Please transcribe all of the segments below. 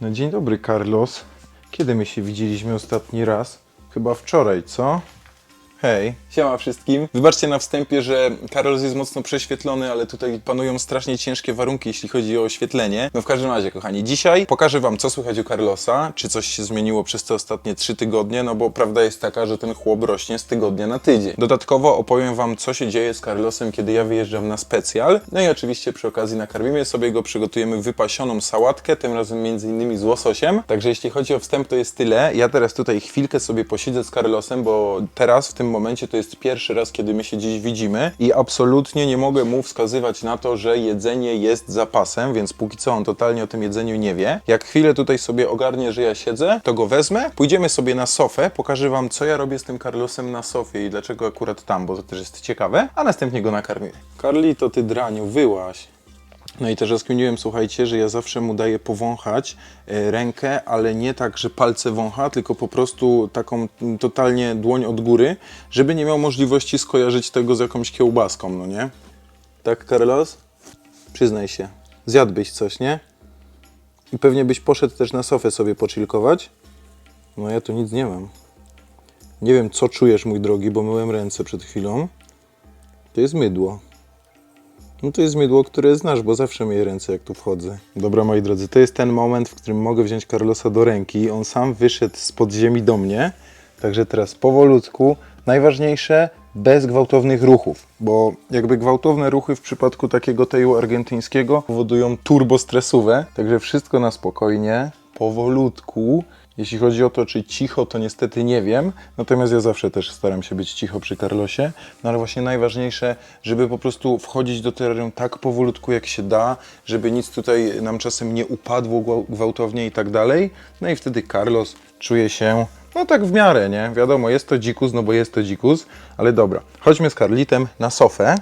No dzień dobry, Carlos. Kiedy my się widzieliśmy ostatni raz? Chyba wczoraj, co? Hej. Siema wszystkim. Wybaczcie na wstępie, że Carlos jest mocno prześwietlony, ale tutaj panują strasznie ciężkie warunki, jeśli chodzi o oświetlenie. No w każdym razie, kochani, dzisiaj pokażę wam, co słychać u Carlosa, czy coś się zmieniło przez te ostatnie trzy tygodnie, no bo prawda jest taka, że ten chłop rośnie z tygodnia na tydzień. Dodatkowo opowiem wam, co się dzieje z Carlosem, kiedy ja wyjeżdżam na specjal. No i oczywiście przy okazji nakarmimy sobie go, przygotujemy wypasioną sałatkę, tym razem między innymi z łososiem. Także jeśli chodzi o wstęp, to jest tyle. Ja teraz tutaj chwilkę sobie posiedzę z Carlosem, bo teraz w tym momencie to jest pierwszy raz, kiedy my się dziś widzimy i absolutnie nie mogę mu wskazywać na to, że jedzenie jest zapasem, więc póki co on totalnie o tym jedzeniu nie wie. Jak chwilę tutaj sobie ogarnie, że ja siedzę, to go wezmę, pójdziemy sobie na sofę, pokażę wam, co ja robię z tym Carlosem na sofie i dlaczego akurat tam, bo to też jest ciekawe, a następnie go nakarmię. Carli, to ty draniu, wyłaś. No i też rozkminiłem, słuchajcie, że ja zawsze mu daję powąchać e, rękę, ale nie tak, że palce wącha, tylko po prostu taką totalnie dłoń od góry, żeby nie miał możliwości skojarzyć tego z jakąś kiełbaską, no nie? Tak, Carlos? Przyznaj się. Zjadłbyś coś, nie? I pewnie byś poszedł też na sofę sobie pochilkować? No ja tu nic nie mam. Nie wiem, co czujesz, mój drogi, bo myłem ręce przed chwilą. To jest mydło. No to jest mydło, które znasz, bo zawsze myję ręce, jak tu wchodzę. Dobra, moi drodzy, to jest ten moment, w którym mogę wziąć Carlosa do ręki. On sam wyszedł z podziemi do mnie, także teraz powolutku. Najważniejsze, bez gwałtownych ruchów, bo jakby gwałtowne ruchy w przypadku takiego teju argentyńskiego powodują turbostresówę, także wszystko na spokojnie, powolutku. Jeśli chodzi o to, czy cicho, to niestety nie wiem. Natomiast ja zawsze też staram się być cicho przy Carlosie. No ale właśnie najważniejsze, żeby po prostu wchodzić do terrarium tak powolutku, jak się da, żeby nic tutaj nam czasem nie upadło gwał- gwałtownie i tak dalej. No i wtedy Carlos czuje się, no tak w miarę, nie? Wiadomo, jest to dzikus, no bo jest to dzikus, ale dobra. Chodźmy z Carlitem na sofę.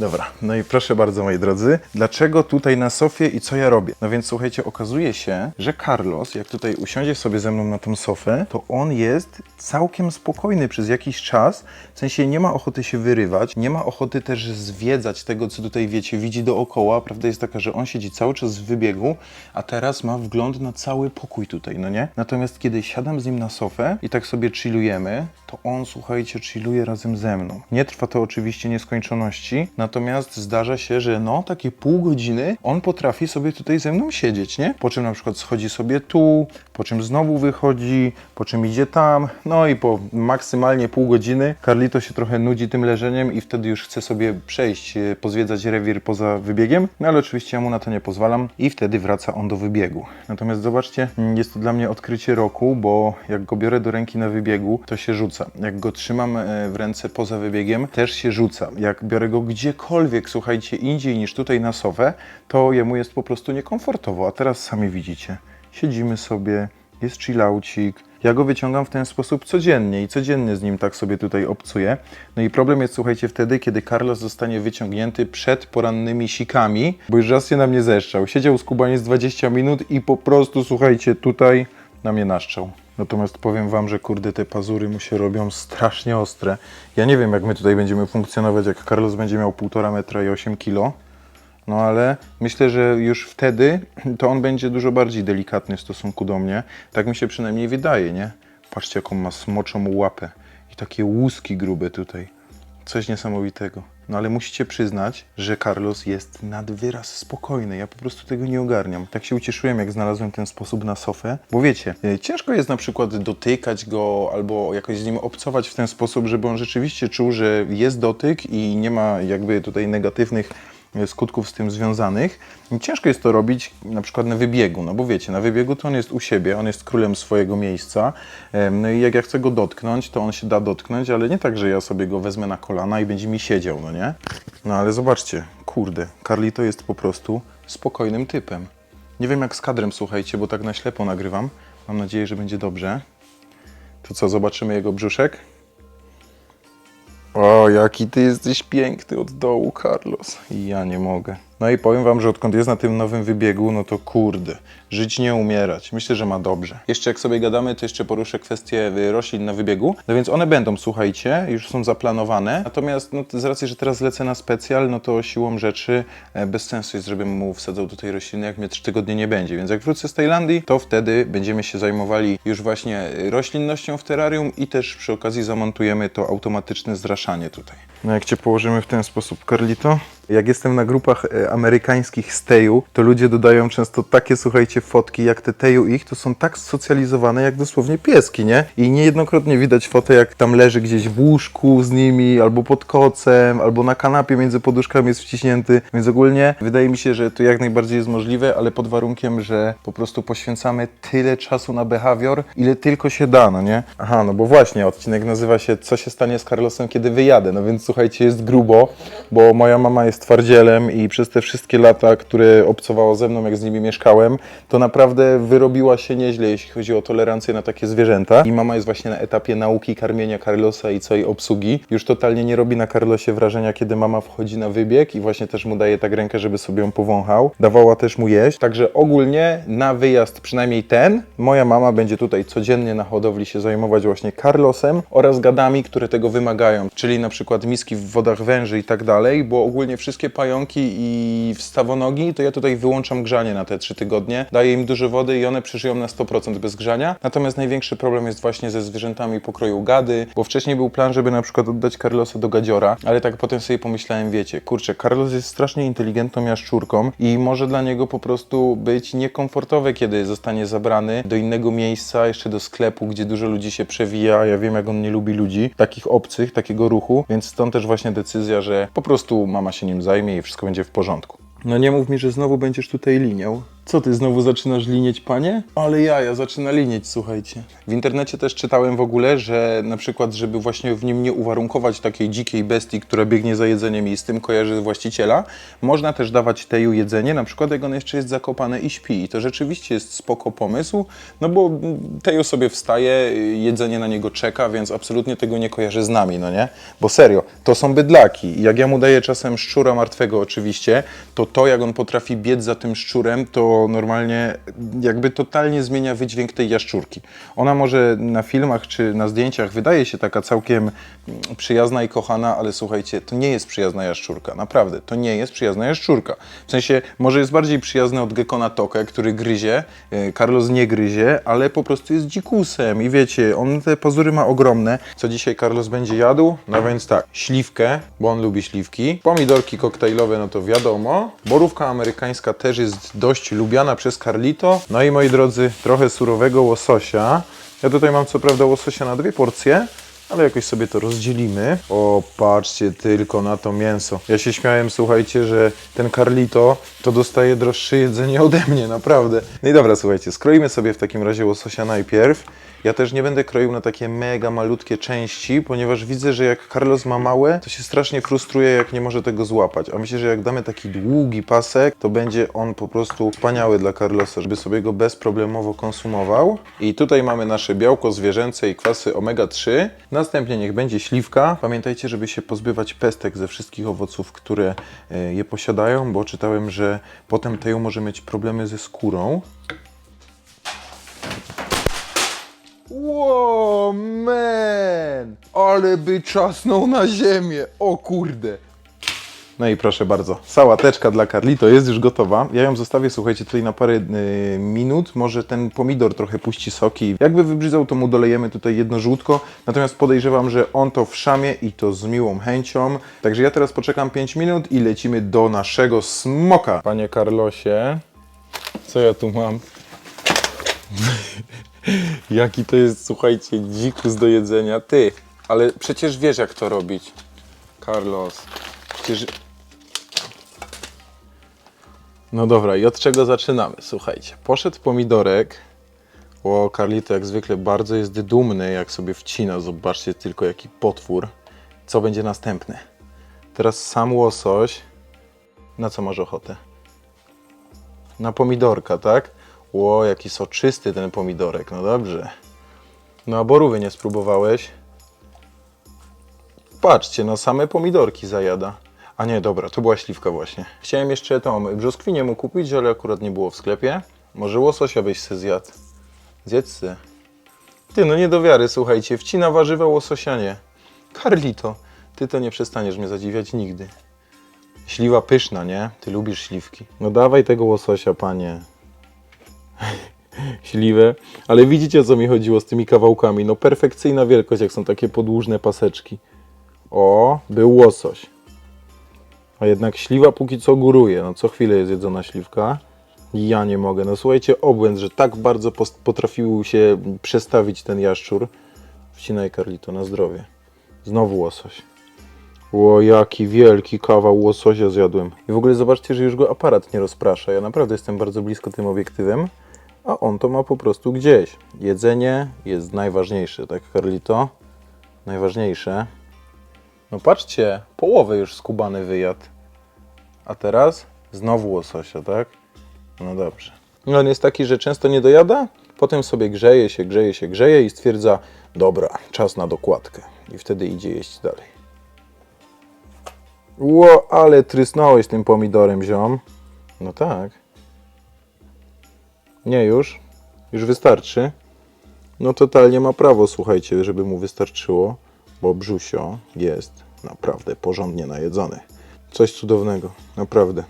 Dobra, no i proszę bardzo, moi drodzy, dlaczego tutaj na sofie i co ja robię? No więc słuchajcie, okazuje się, że Carlos, jak tutaj usiądzie sobie ze mną na tą sofę, to on jest całkiem spokojny przez jakiś czas, w sensie nie ma ochoty się wyrywać, nie ma ochoty też zwiedzać tego, co tutaj wiecie, widzi dookoła. Prawda jest taka, że on siedzi cały czas w wybiegu, a teraz ma wgląd na cały pokój tutaj, no nie? Natomiast kiedy siadam z nim na sofę i tak sobie chillujemy, to on, słuchajcie, chilluje razem ze mną. Nie trwa to oczywiście nieskończoności, natomiast zdarza się, że no, takie pół godziny on potrafi sobie tutaj ze mną siedzieć, nie? Po czym na przykład schodzi sobie tu, po czym znowu wychodzi, po czym idzie tam, no i po maksymalnie pół godziny Carlito się trochę nudzi tym leżeniem i wtedy już chce sobie przejść, e, pozwiedzać rewir poza wybiegiem, no ale oczywiście ja mu na to nie pozwalam i wtedy wraca on do wybiegu. Natomiast zobaczcie, jest to dla mnie odkrycie roku, bo jak go biorę do ręki na wybiegu, to się rzuca. Jak go trzymam e, w ręce poza wybiegiem, też się rzuca. Jak biorę go gdziekolwiek, słuchajcie, indziej niż tutaj na sofę, to jemu jest po prostu niekomfortowo. A teraz sami widzicie, siedzimy sobie, jest chillaucik, ja go wyciągam w ten sposób codziennie i codziennie z nim tak sobie tutaj obcuję. No i problem jest, słuchajcie, wtedy, kiedy Carlos zostanie wyciągnięty przed porannymi sikami, bo już raz się na mnie zeszczał. Siedział z Kubaniec 20 minut i po prostu, słuchajcie, tutaj na mnie naszczał. Natomiast powiem wam, że kurde, te pazury mu się robią strasznie ostre. Ja nie wiem, jak my tutaj będziemy funkcjonować, jak Carlos będzie miał 1,5 metra i 8 kilo. No ale myślę, że już wtedy to on będzie dużo bardziej delikatny w stosunku do mnie. Tak mi się przynajmniej wydaje, nie? Patrzcie, jaką ma smoczą łapę i takie łuski grube tutaj. Coś niesamowitego. No ale musicie przyznać, że Carlos jest nad wyraz spokojny. Ja po prostu tego nie ogarniam. Tak się ucieszyłem, jak znalazłem ten sposób na sofę, bo wiecie, e, ciężko jest na przykład dotykać go albo jakoś z nim obcować w ten sposób, żeby on rzeczywiście czuł, że jest dotyk i nie ma jakby tutaj negatywnych skutków z tym związanych. Ciężko jest to robić na przykład na wybiegu, no bo wiecie, na wybiegu to on jest u siebie, on jest królem swojego miejsca, no i jak ja chcę go dotknąć, to on się da dotknąć, ale nie tak, że ja sobie go wezmę na kolana i będzie mi siedział, no nie? No ale zobaczcie, kurde, Carlito jest po prostu spokojnym typem. Nie wiem jak z kadrem, słuchajcie, bo tak na ślepo nagrywam. Mam nadzieję, że będzie dobrze. To co, zobaczymy jego brzuszek? O, jaki ty jesteś piękny od dołu, Carlos. Ja nie mogę. No i powiem wam, że odkąd jest na tym nowym wybiegu, no to kurde, żyć nie umierać. Myślę, że ma dobrze. Jeszcze jak sobie gadamy, to jeszcze poruszę kwestię y, roślin na wybiegu. No więc one będą, słuchajcie, już są zaplanowane. Natomiast no, z racji, że teraz lecę na specjal, no to siłą rzeczy e, bez sensu jest, żebym mu wsadzał tutaj rośliny, jak mnie 3 tygodnie nie będzie. Więc jak wrócę z Tajlandii, to wtedy będziemy się zajmowali już właśnie y, roślinnością w terrarium i też przy okazji zamontujemy to automatyczne zraszanie tutaj. No jak cię położymy w ten sposób, Carlito? Jak jestem na grupach e, amerykańskich z Teju, to ludzie dodają często takie, słuchajcie, fotki, jak te Teju ich, to są tak socjalizowane jak dosłownie pieski, nie? I niejednokrotnie widać fotę, jak tam leży gdzieś w łóżku z nimi, albo pod kocem, albo na kanapie między poduszkami jest wciśnięty, więc ogólnie wydaje mi się, że to jak najbardziej jest możliwe, ale pod warunkiem, że po prostu poświęcamy tyle czasu na behawior, ile tylko się da, no nie? Aha, no bo właśnie, odcinek nazywa się Co się stanie z Carlosem, kiedy wyjadę, no więc słuchajcie, jest grubo, bo moja mama jest twardzielem i przez te wszystkie lata, które obcowało ze mną, jak z nimi mieszkałem, to naprawdę wyrobiła się nieźle, jeśli chodzi o tolerancję na takie zwierzęta. I mama jest właśnie na etapie nauki karmienia Carlosa i całej obsługi. Już totalnie nie robi na Carlosie wrażenia, kiedy mama wchodzi na wybieg i właśnie też mu daje tak rękę, żeby sobie ją powąchał. Dawała też mu jeść. Także ogólnie na wyjazd, przynajmniej ten, moja mama będzie tutaj codziennie na hodowli się zajmować właśnie Carlosem oraz gadami, które tego wymagają, czyli na przykład miski w wodach węży i tak dalej, bo ogólnie wszystkie pająki i wstawonogi, to ja tutaj wyłączam grzanie na te trzy tygodnie, daję im dużo wody i one przeżyją na 100% bez grzania. Natomiast największy problem jest właśnie ze zwierzętami pokroju gady, bo wcześniej był plan, żeby na przykład oddać Carlosa do gadziora, ale tak potem sobie pomyślałem, wiecie, kurczę, Carlos jest strasznie inteligentną jaszczurką i może dla niego po prostu być niekomfortowe, kiedy zostanie zabrany do innego miejsca, jeszcze do sklepu, gdzie dużo ludzi się przewija. Ja wiem, jak on nie lubi ludzi, takich obcych, takiego ruchu, więc stąd też właśnie decyzja, że po prostu mama się nim zajmie i wszystko będzie w porządku. No nie mów mi, że znowu będziesz tutaj liniał. Co ty znowu zaczynasz linieć, panie? Ale ja, ja zaczyna linieć, słuchajcie. W internecie też czytałem w ogóle, że na przykład, żeby właśnie w nim nie uwarunkować takiej dzikiej bestii, która biegnie za jedzeniem i z tym kojarzy właściciela, można też dawać teju jedzenie, na przykład jak on jeszcze jest zakopane i śpi. I to rzeczywiście jest spoko pomysł, no bo teju sobie wstaje, jedzenie na niego czeka, więc absolutnie tego nie kojarzy z nami, no nie? Bo serio, to są bydlaki. Jak ja mu daję czasem szczura martwego oczywiście, to to jak on potrafi biec za tym szczurem, to normalnie jakby totalnie zmienia wydźwięk tej jaszczurki. Ona może na filmach czy na zdjęciach wydaje się taka całkiem przyjazna i kochana, ale słuchajcie, to nie jest przyjazna jaszczurka. Naprawdę, to nie jest przyjazna jaszczurka. W sensie, może jest bardziej przyjazny od Gekona Toke, który gryzie, e, Carlos nie gryzie, ale po prostu jest dzikusem i wiecie, on te pazury ma ogromne. Co dzisiaj Carlos będzie jadł? No więc tak, śliwkę, bo on lubi śliwki, pomidorki koktajlowe, no to wiadomo, borówka amerykańska też jest dość lubiana przez Carlito, no i moi drodzy, trochę surowego łososia. Ja tutaj mam co prawda łososia na dwie porcje, ale jakoś sobie to rozdzielimy. O, patrzcie tylko na to mięso. Ja się śmiałem, słuchajcie, że ten Carlito to dostaje droższe jedzenie ode mnie, naprawdę. No i dobra, słuchajcie, skroimy sobie w takim razie łososia najpierw. Ja też nie będę kroił na takie mega malutkie części, ponieważ widzę, że jak Carlos ma małe, to się strasznie frustruje, jak nie może tego złapać. A myślę, że jak damy taki długi pasek, to będzie on po prostu wspaniały dla Carlosa, żeby sobie go bezproblemowo konsumował. I tutaj mamy nasze białko zwierzęce i kwasy omega-3. Następnie niech będzie śliwka. Pamiętajcie, żeby się pozbywać pestek ze wszystkich owoców, które e, je posiadają, bo czytałem, że potem teju może mieć problemy ze skórą. Wow, man! Ale by czasnął na ziemię! O kurde! No i proszę bardzo, sałateczka dla Carlito jest już gotowa. Ja ją zostawię, słuchajcie, tutaj na parę y, minut. Może ten pomidor trochę puści soki. Jakby wybrzydzał, to mu dolejemy tutaj jedno żółtko. Natomiast podejrzewam, że on to w szamie i to z miłą chęcią. Także ja teraz poczekam 5 minut i lecimy do naszego smoka. Panie Carlosie, co ja tu mam? Jaki to jest, słuchajcie, dzikus do jedzenia. Ty, ale przecież wiesz, jak to robić. Carlos, przecież... No dobra, i od czego zaczynamy? Słuchajcie, poszedł pomidorek. O, Carlito jak zwykle bardzo jest dumny, jak sobie wcina. Zobaczcie tylko, jaki potwór. Co będzie następne? Teraz sam łosoś. Na co masz ochotę? Na pomidorka, tak? Ło, jaki soczysty ten pomidorek, no dobrze. No a borówy nie spróbowałeś? Patrzcie, no same pomidorki zajada. A nie, dobra, to była śliwka właśnie. Chciałem jeszcze tą brzoskwinię mu kupić, ale akurat nie było w sklepie. Może łososia byś se zjadł. Zjedz se. Ty, no nie do wiary, słuchajcie, wcina warzywa łososianie. Carlito, ty to nie przestaniesz mnie zadziwiać nigdy. Śliwa pyszna, nie? Ty lubisz śliwki. No dawaj tego łososia, panie. Śliwe. Ale widzicie, co mi chodziło z tymi kawałkami. No perfekcyjna wielkość, jak są takie podłużne paseczki. O, był łosoś. A jednak śliwa póki co góruje. No co chwilę jest jedzona śliwka. Ja nie mogę. No słuchajcie, obłęd, że tak bardzo potrafił się przestawić ten jaszczur. Wcinaj Carlito na zdrowie. Znowu łosoś. O, jaki wielki kawał łososia zjadłem. I w ogóle zobaczcie, że już go aparat nie rozprasza. Ja naprawdę jestem bardzo blisko tym obiektywem, a on to ma po prostu gdzieś. Jedzenie jest najważniejsze, tak Carlito? Najważniejsze. No patrzcie, połowę już skubany wyjadł. A teraz znowu łososia, tak? No dobrze. No on jest taki, że często nie dojada, potem sobie grzeje się, grzeje się, grzeje i stwierdza, dobra, czas na dokładkę. I wtedy idzie jeść dalej. Ło, ale trysnąłeś tym pomidorem, ziom. No tak. Nie już. Już wystarczy. No totalnie ma prawo, słuchajcie, żeby mu wystarczyło, bo Brzusio jest naprawdę porządnie najedzony. Coś cudownego, naprawdę.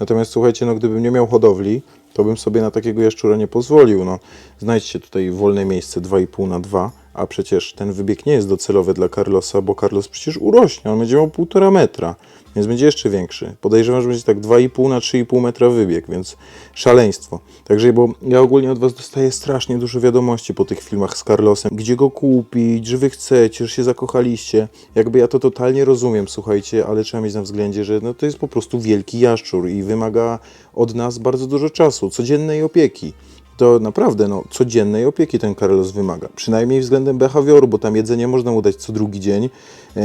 Natomiast słuchajcie, no gdybym nie miał hodowli, to bym sobie na takiego jaszczura nie pozwolił. No, znajdźcie tutaj wolne miejsce 2,5 na 2, a przecież ten wybieg nie jest docelowy dla Carlosa, bo Carlos przecież urośnie, on będzie miał 1,5 metra, więc będzie jeszcze większy. Podejrzewam, że będzie tak 2,5 na 3,5 metra wybieg, więc szaleństwo. Także, bo ja ogólnie od Was dostaję strasznie dużo wiadomości po tych filmach z Carlosem, gdzie go kupić, że Wy chcecie, że się zakochaliście. Jakby ja to totalnie rozumiem, słuchajcie, ale trzeba mieć na względzie, że no, to jest po prostu wielki jaszczur i wymaga od nas bardzo dużo czasu, codziennej opieki to naprawdę no, codziennej opieki ten Carlos wymaga. Przynajmniej względem behawioru, bo tam jedzenie można mu dać co drugi dzień.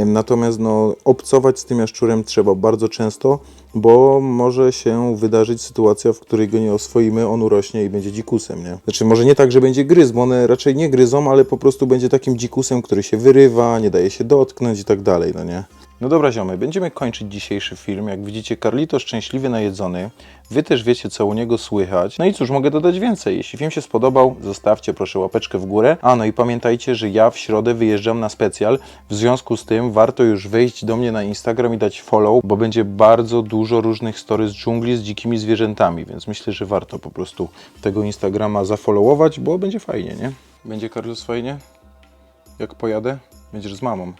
Natomiast no, obcować z tym jaszczurem trzeba bardzo często, bo może się wydarzyć sytuacja, w której go nie oswoimy, on urośnie i będzie dzikusem. Nie? Znaczy może nie tak, że będzie gryzł, bo one raczej nie gryzą, ale po prostu będzie takim dzikusem, który się wyrywa, nie daje się dotknąć i tak dalej, no nie? No dobra ziomy, będziemy kończyć dzisiejszy film. Jak widzicie, Carlito szczęśliwy najedzony. Wy też wiecie, co u niego słychać. No i cóż, mogę dodać więcej. Jeśli film się spodobał, zostawcie proszę łapeczkę w górę. A no i pamiętajcie, że ja w środę wyjeżdżam na specjal. W związku z tym warto już wejść do mnie na Instagram i dać follow, bo będzie bardzo dużo różnych stories z dżungli z dzikimi zwierzętami, więc myślę, że warto po prostu tego Instagrama zafollowować, bo będzie fajnie, nie? Będzie Carlos fajnie? Jak pojadę? Będziesz z mamą.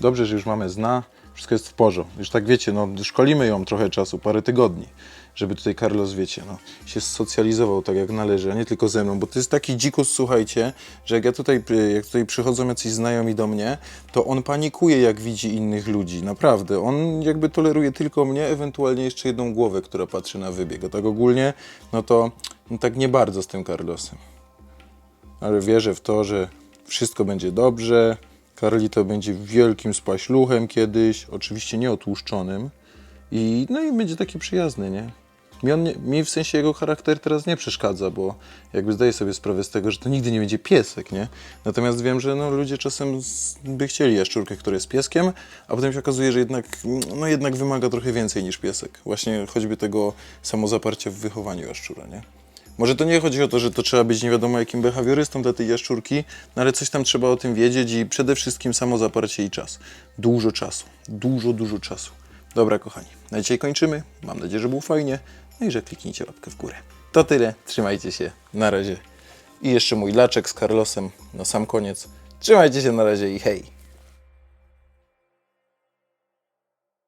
Dobrze, że już mamy zna, wszystko jest w porządku. Już tak wiecie, no szkolimy ją trochę czasu, parę tygodni, żeby tutaj Carlos, wiecie, no, się socjalizował tak jak należy, a nie tylko ze mną, bo to jest taki dzikus, słuchajcie, że jak ja tutaj, jak tutaj przychodzą jacyś znajomi do mnie, to on panikuje, jak widzi innych ludzi, naprawdę. On jakby toleruje tylko mnie, ewentualnie jeszcze jedną głowę, która patrzy na wybieg, a tak ogólnie, no to no, tak nie bardzo z tym Carlosem ale wierzę w to, że wszystko będzie dobrze. Carlito będzie wielkim spaśluchem kiedyś, oczywiście nie otłuszczonym. I, no i będzie taki przyjazny, nie? Mi, on mi w sensie jego charakter teraz nie przeszkadza, bo jakby zdaję sobie sprawę z tego, że to nigdy nie będzie piesek, nie? Natomiast wiem, że no, ludzie czasem by chcieli jaszczurkę, która jest pieskiem, a potem się okazuje, że jednak, no, jednak wymaga trochę więcej niż piesek. Właśnie choćby tego samozaparcia w wychowaniu jaszczura, nie? Może to nie chodzi o to, że to trzeba być nie wiadomo jakim behawiorystą dla tej jaszczurki, no ale coś tam trzeba o tym wiedzieć i przede wszystkim samo zaparcie i czas. Dużo czasu. Dużo, dużo czasu. Dobra, kochani. Na dzisiaj kończymy. Mam nadzieję, że było fajnie. No i że kliknijcie łapkę w górę. To tyle. Trzymajcie się. Na razie. I jeszcze mój laczek z Carlosem na sam koniec. Trzymajcie się na razie i hej!